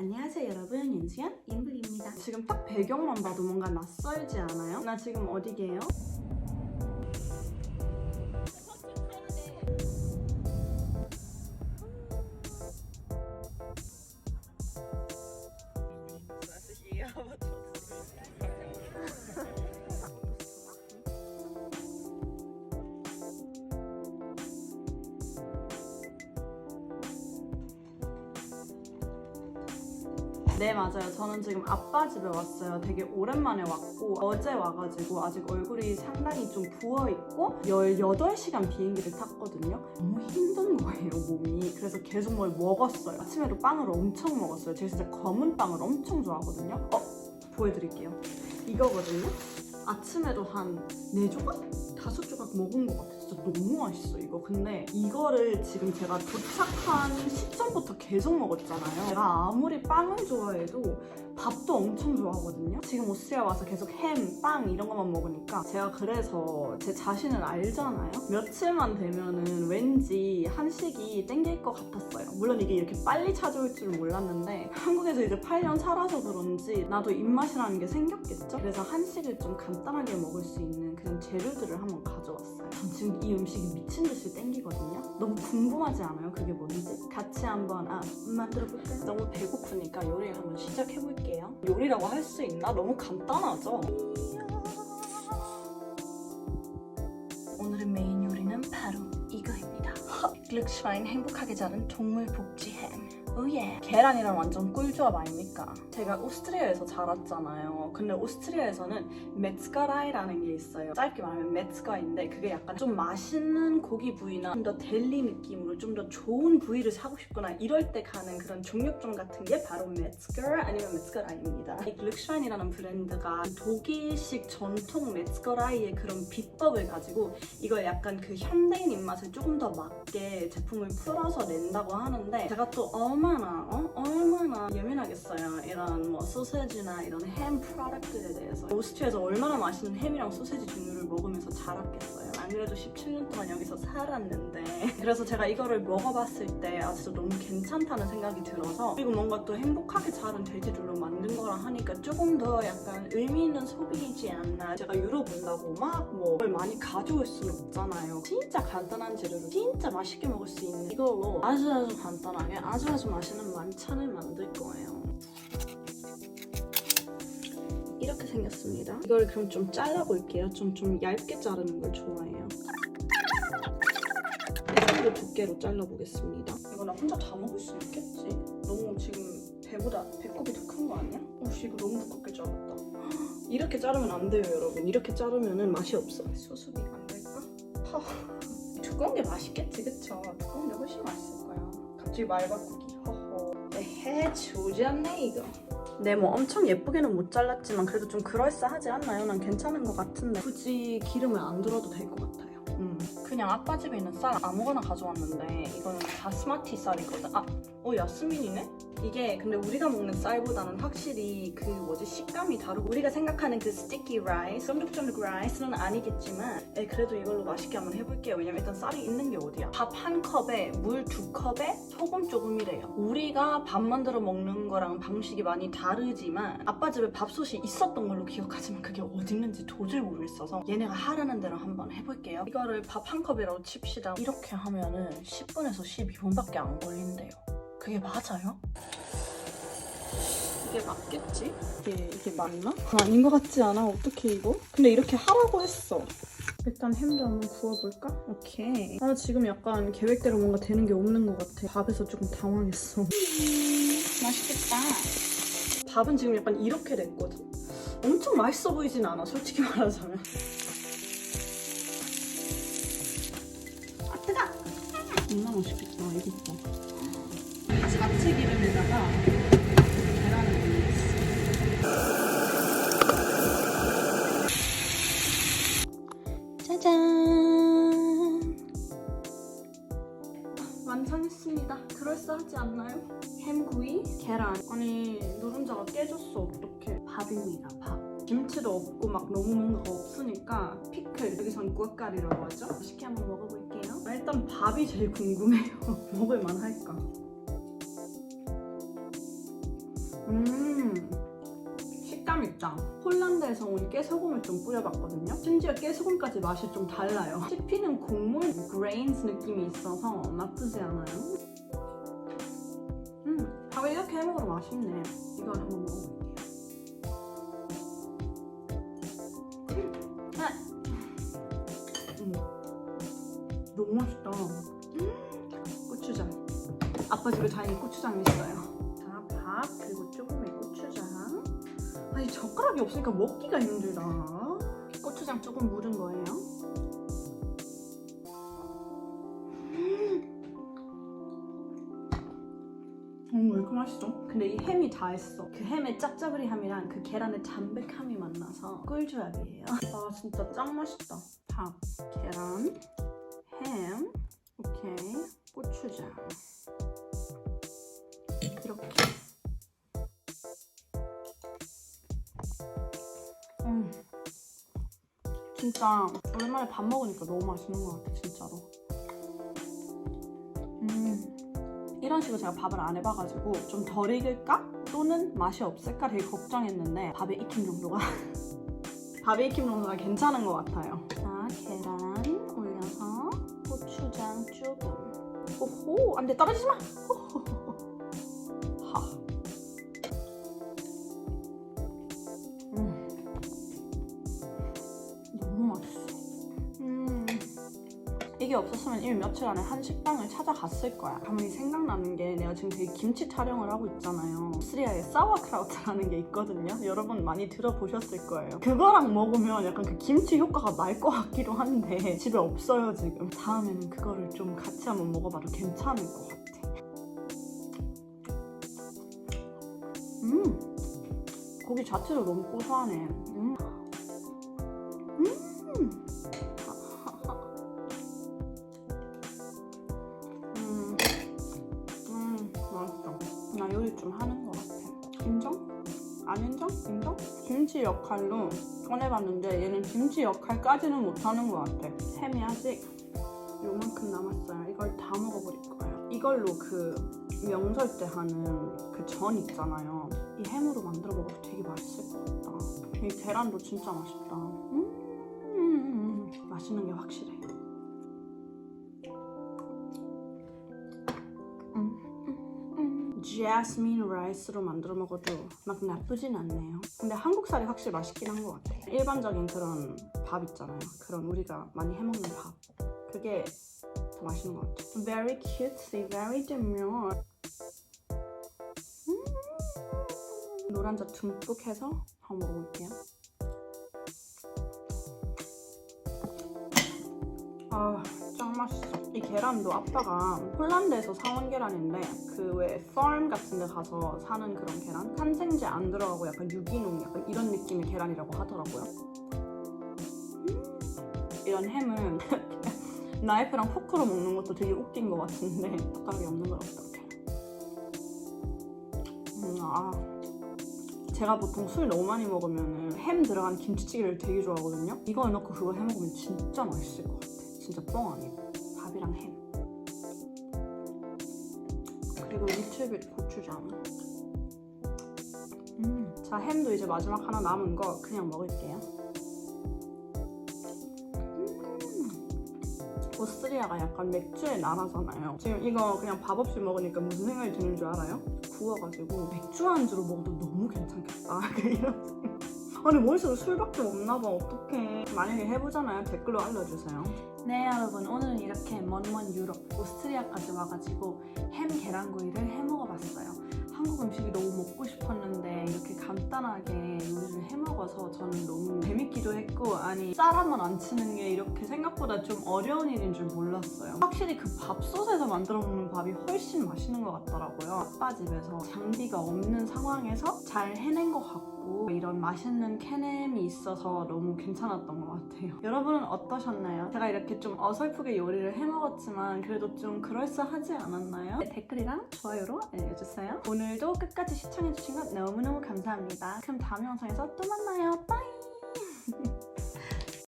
안녕하세요 여러분 윤수연 인블입니다 지금 딱 배경만 봐도 뭔가 낯설지 않아요? 나 지금 어디게요? 네 맞아요. 저는 지금 아빠 집에 왔어요. 되게 오랜만에 왔고 어제 와가지고 아직 얼굴이 상당히 좀 부어있고 18시간 비행기를 탔거든요. 너무 힘든 거예요 몸이. 그래서 계속 뭘 먹었어요. 아침에도 빵을 엄청 먹었어요. 제가 진짜 검은 빵을 엄청 좋아하거든요. 어? 보여드릴게요. 이거거든요. 아침에도 한 4조각? 5조각 먹은 것 같아요 진짜 너무 맛있어 이거. 근데 이거를 지금 제가 도착한 시점부터 계속 먹었잖아요. 제가 아무리 빵을 좋아해도 밥도 엄청 좋아하거든요. 지금 오스트리아 와서 계속 햄, 빵 이런 것만 먹으니까 제가 그래서 제 자신을 알잖아요. 며칠만 되면은 왠지 한식이 땡길 것 같았어요. 물론 이게 이렇게 빨리 찾아올 줄 몰랐는데 한국에서 이제 8년 살아서 그런지 나도 입맛이라는 게 생겼겠죠? 그래서 한식을 좀 간단하게 먹을 수 있는 그런 재료들을 한번 가져왔어요. 전 지금 이 음식이 미친 듯이 땡기거든요 너무 궁금하지 않아요 그게 뭔지? 같이 한번 아, 만들어 볼까요? 너무 배고프니까 요리를 한번 시작해 볼게요 요리라고 할 수 있나? 너무 간단하죠? 오늘의 메인 요리는 바로 이거입니다 글릭슈와인 행복하게 자른 동물 복지 햄 오예 계란이랑 완전 꿀조합 아닙니까? 제가 오스트리아에서 자랐잖아요. 근데 오스트리아에서는 메츠가라이라는 게 있어요. 짧게 말하면 메츠가인데 그게 약간 좀 맛있는 고기 부위나 좀 더 델리 느낌으로 좀 더 좋은 부위를 사고 싶거나 이럴 때 가는 그런 종류점 같은 게 바로 메츠가 아니면 메츠가라이입니다. 이 글릭슈와인이라는 브랜드가 독일식 전통 메츠가라이의 그런 비법을 가지고 이걸 약간 그 현대인 입맛에 조금 더 맞게 제품을 풀어서 낸다고 하는데 제가 또 얼마나 어? 얼마나 예민하겠어요. 이런 뭐 소세지나 이런 햄 프로덕트에 대해서. 오스트리아에서 얼마나 맛있는 햄이랑 소세지 종류를 먹으면서 자랐겠어요. 안 그래도 17년 동안 여기서 살았는데. 그래서 제가 이거를 먹어봤을 때 아, 진짜 너무 괜찮다는 생각이 들어서 그리고 뭔가 또 행복하게 자른 돼지들로 만든 거라 하니까 조금 더 약간 의미 있는 소비이지 않나. 제가 유럽 온다고 막뭐 많이 가져올 수는 없잖아요. 진짜 간단한 재료로 진짜 맛있게 먹을 수 있는 이걸로 아주 아주 간단하게 아주 아주 맛있는 만찬을 만들 거예요 이렇게 생겼습니다 이걸 그럼 좀 잘라볼게요 좀, 좀 얇게 자르는 걸 좋아해요 이 두께로 잘라보겠습니다 이거 나 혼자 다 먹을 수 있겠지? 너무 지금 배보다 배꼽이 더 큰 거 아니야? 오씨 이거 너무 두껍게 자랐다 이렇게 자르면 안 돼요 여러분 이렇게 자르면 맛이 없어 수습이 안 될까? 파. 두꺼운 게 맛있겠지 그쵸? 두꺼운 게 훨씬 맛있을 거야 갑자기 말 바꾸기 조졌네 이거 네, 뭐 엄청 예쁘게는 못 잘랐지만 그래도 좀 그럴싸하지 않나요? 난 괜찮은 것 같은데 굳이 기름을 안 들어도 될 것 같아요. 음. 그냥 아빠 집에 있는 쌀 아무거나 가져왔는데 이거는 바스마티 쌀이거든. 아, 어 야스민이네? 이게 근데 우리가 먹는 쌀보다는 확실히 그 뭐지 식감이 다르고 우리가 생각하는 그 스티키 라이스, 쫀득쫀득 라이스는 아니겠지만 에, 그래도 이걸로 맛있게 한번 해볼게요. 왜냐면 일단 쌀이 있는 게 어디야? 밥 한 컵에 물 두 컵에 소금 조금이래요. 우리가 밥 만들어 먹는 거랑 방식이 많이 다르지만 아빠 집에 밥솥이 있었던 걸로 기억하지만 그게 어디 있는지 도저히 모르겠어서 얘네가 하라는 대로 한번 해볼게요. 이거를 밥 한 컵이라고 칩시다. 이렇게 하면은 10분에서 12분밖에 안 걸린대요. 그게 맞아요? 이게 맞겠지? 이게, 이게 맞나? 아닌 것 같지 않아? 어떻게 이거? 근데 이렇게 하라고 했어. 일단 햄도 한번 구워볼까? 오케이. 아 지금 약간 계획대로 뭔가 되는 게 없는 것 같아. 밥에서 조금 당황했어. 맛있겠다. 밥은 지금 약간 이렇게 됐거든? 엄청 맛있어 보이진 않아, 솔직히 말하자면. 아, 뜨거! 정말 맛있겠다, 이거 봐. 자체 기름에다가 계란을 올리겠어. 짜잔! 완성했습니다. 그럴싸하지 않나요? 햄구이, 계란. 아니 노른자가 깨졌어. 어떡해. 밥입니다. 밥. 김치도 없고 막 너무 뭔가가 없으니까 피클 여기선 구악가리라고 하죠. 맛있게 한번 먹어볼게요. 아, 일단 밥이 제일 궁금해요. 먹을만 할까? 음 식감 있다. 폴란드에서 온 깨소금을 좀 뿌려봤거든요. 심지어 깨소금까지 맛이 좀 달라요. 씹히는 곡물 그레인스 느낌이 있어서 나쁘지 않아요. 음, 밥을 이렇게 해먹으러 맛있네. 이걸 한번 먹어볼게요. 음, 너무 맛있다. 음, 고추장. 아빠 집에 다행히 고추장이 있어요. 아니 젓가락이 없으니까 먹기가 힘들다. 고추장 조금 묻은 거예요. 음, 왜 이렇게 맛있어? 근데 이 햄이 다 했어. 그 햄의 짭짜부리함이랑 그 계란의 담백함이 만나서 꿀조합이에요. 아 진짜 짱 맛있다. 밥, 계란, 햄, 오케이, 고추장. 진짜 오랜만에 밥 먹으니까 너무 맛있는 것 같아 진짜로. 음. 이런 식으로 제가 밥을 안 해봐가지고 좀 덜 익을까? 또는 맛이 없을까 되게 걱정했는데 밥에 익힘 정도가 밥에 익힘 정도가 괜찮은 것 같아요. 자 계란 올려서 고추장 조금. 오호 안돼 떨어지지 마. 하. 이게 없었으면 이미 며칠 안에 한 식당을 찾아갔을 거야. 가만히 생각나는 게 내가 지금 되게 김치 촬영을 하고 있잖아요. 오스트리아에 사와크라우트라는 게 있거든요. 여러분 많이 들어보셨을 거예요. 그거랑 먹으면 약간 그 김치 효과가 날 것 같기도 한데 집에 없어요 지금. 다음에는 그거를 좀 같이 한번 먹어봐도 괜찮을 것 같아. 음, 고기 자체도 너무 고소하네. 음. 음. 좀 하는 것 같아. 인정? 안 인정? 인정? 김치 역할로 꺼내봤는데 얘는 김치 역할까지는 못하는 것 같아. 햄이 아직 요만큼 남았어요. 이걸 다 먹어버릴 거예요. 이걸로 그 명절 때 하는 그 전 있잖아요. 이 햄으로 만들어 먹어도 되게 맛있을 것 같다. 이 계란도 진짜 맛있다. 음, 음, 음, 음. 맛있는 게 확실해. 제스민 라이스로 만들어 먹어도 막 나쁘진 않네요. 근데 한국살이 확실히 맛있긴 한 것 같아. 일반적인 그런 밥 있잖아요. 그런 우리가 많이 해먹는 밥. 그게 더 맛있는 것 같아. Very cutesy, very demure. 음~ 노란자 듬뿍 해서 한번 먹어볼게요. 아. 이 계란도 아빠가 폴란드에서 사온 계란인데 그왜 farm 같은 데 가서 사는 그런 계란? 산생제 안 들어가고 약간 유기농 약간 이런 느낌의 계란이라고 하더라고요. 음, 이런 햄은 나이프랑 포크로 먹는 것도 되게 웃긴 것 같은데 젓가락이 없는 걸 어떡해. 음, 아. 제가 보통 술 너무 많이 먹으면 햄 들어간 김치찌개를 되게 좋아하거든요. 이걸 넣고 그거 해 먹으면 진짜 맛있을 것 같아. 진짜 뻥 아니고 밥이랑 햄 그리고 리틀빗 고추장. 음, 자 햄도 이제 마지막 하나 남은 거 그냥 먹을게요. 음, 오스트리아가 약간 맥주의 나라잖아요? 지금 이거 그냥 밥 없이 먹으니까 무슨 생각이 드는 줄 알아요? 구워가지고 맥주 안주로 먹어도 너무 괜찮겠다. 이런 생각 아니 머릿속에 술밖에 없나 봐. 어떡해. 만약에 해보잖아요. 댓글로 알려주세요. 네 여러분. 오늘은 이렇게 먼먼 유럽 오스트리아까지 와가지고 햄 계란구이를 해먹어봤어요. 한국 음식이 너무 먹고 싶었는데 이렇게 간단하게 요리를 해먹어서 저는 너무 재밌기도 했고 아니 쌀한번 안 치는 게 이렇게 생각보다 좀 어려운 일인 줄 몰랐어요. 확실히 그 밥솥에서 만들어 먹는 밥이 훨씬 맛있는 것 같더라고요. 아빠 집에서 장비가 없는 상황에서 잘 해낸 것 같고 이런 맛있는 캐냄이 있어서 너무 괜찮았던 것 같아요. 여러분은 어떠셨나요? 제가 이렇게 좀 어설프게 요리를 해먹었지만 그래도 좀 그럴싸하지 않았나요? 네, 댓글이랑 좋아요로 알려주세요. 오늘도 끝까지 시청해주신 건 너무너무 감사합니다. 그럼 다음 영상에서 또 만나요. 빠이